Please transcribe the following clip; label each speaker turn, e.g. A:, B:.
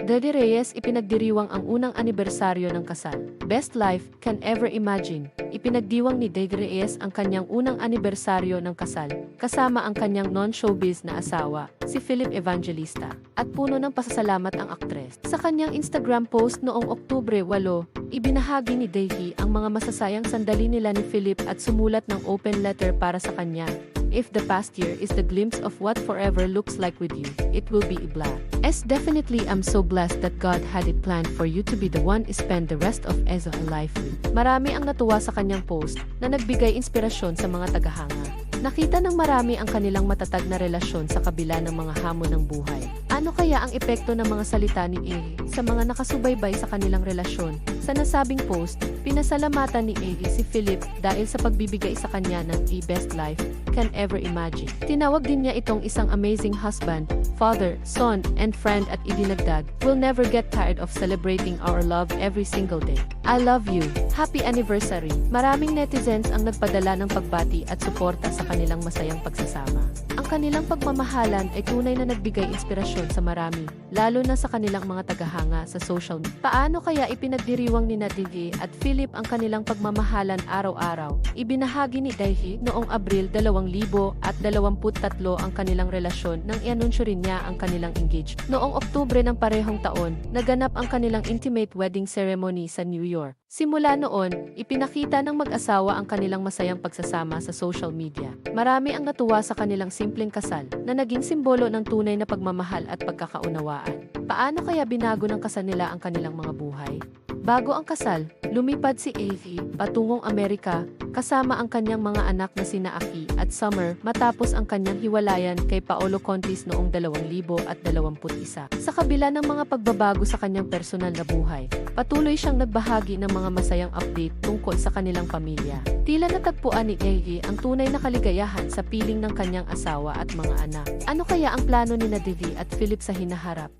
A: Daddy Reyes ipinagdiriwang ang unang anibersaryo ng kasal. Best life can ever imagine. Ipinagdiwang ni Daddy Reyes ang kanyang unang anibersaryo ng kasal, kasama ang kanyang non-showbiz na asawa, si Philip Evangelista, at puno ng pasasalamat ang aktres. Sa kanyang Instagram post noong Oktubre 8, ibinahagi ni Daddy ang mga masasayang sandali nila ni Philip at sumulat ng open letter para sa kanya. If the past year is the glimpse of what forever looks like with you, it will be Ibla. As definitely I'm so blessed that God had it planned for you to be the one spend the rest of Ezo life with. Marami ang natuwa sa kanyang post na nagbigay inspirasyon sa mga tagahanga. Nakita ng marami ang kanilang matatag na relasyon sa kabila ng mga hamon ng buhay. Ano kaya ang epekto ng mga salita ni A sa mga nakasubaybay sa kanilang relasyon? Sa nasabing post, pinasalamatan ni A si Philip dahil sa pagbibigay sa kanya ng A best life can ever imagine. Tinawag din niya itong isang amazing husband, father, son, and friend at idinagdag, We'll never get tired of celebrating our love every single day. I love you. Happy anniversary. Maraming netizens ang nagpadala ng pagbati at suporta sa kanilang masayang pagsasama. Ang kanilang pagmamahalan ay tunay na nagbigay inspirasyon sa marami, lalo na sa kanilang mga tagahanga sa social media. Paano kaya ipinagdiriwang ni Nadigi at Philip ang kanilang pagmamahalan araw-araw? Ibinahagi ni Daihi noong Abril 2023 ang kanilang relasyon nang ianunsyo rin niya ang kanilang engagement. Noong Oktubre ng parehong taon, naganap ang kanilang intimate wedding ceremony sa New York. Simula noon, ipinakita ng mag-asawa ang kanilang masayang pagsasama sa social media. Marami ang natuwa sa kanilang simpleng kasal na naging simbolo ng tunay na pagmamahal at pagkakaunawaan. Paano kaya binago ng kasal nila ang kanilang mga buhay? Bago ang kasal, lumipad si Avi patungong Amerika kasama ang kanyang mga anak na sina Aki at Summer matapos ang kanyang hiwalayan kay Paolo Contis noong 2021. Sa kabila ng mga pagbabago sa kanyang personal na buhay, patuloy siyang nagbahagi ng mga masayang update tungkol sa kanilang pamilya. Tila natagpuan ni Avi ang tunay na kaligayahan sa piling ng kanyang asawa at mga anak. Ano kaya ang plano ni Nadivi at Philip sa hinaharap?